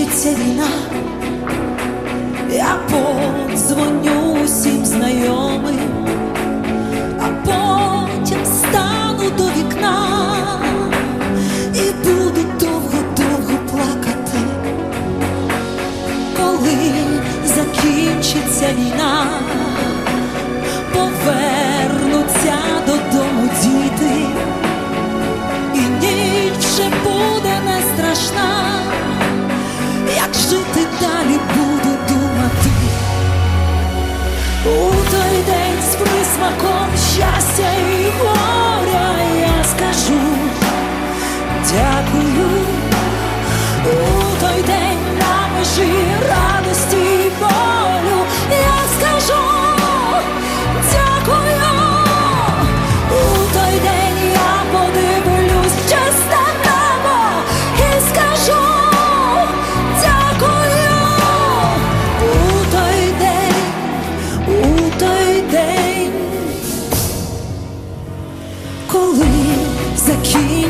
кончится вина, я позвоню. З присмаком щастя і горя я скажу дякую.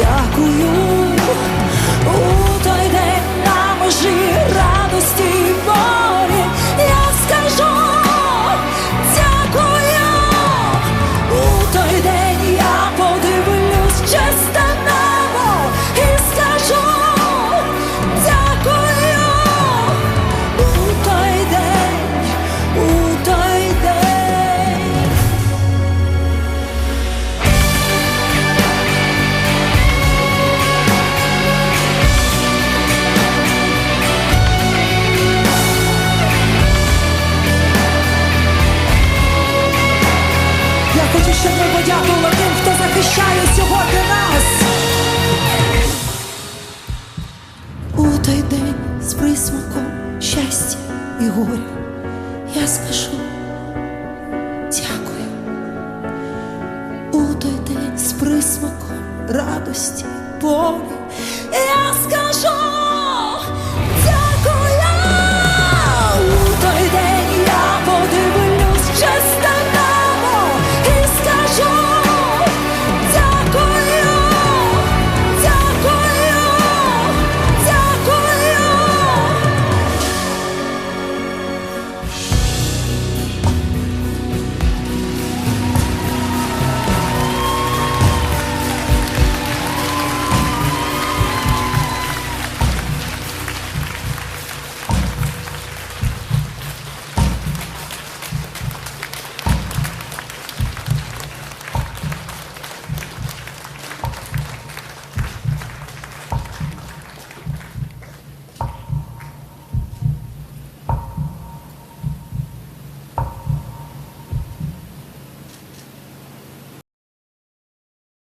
дякую. Щоб ми подякували тим, хто захищає сьогодні нас. У той день з присмаком щастя і горя я скажу дякую. У той день з присмаком радості, болі я скажу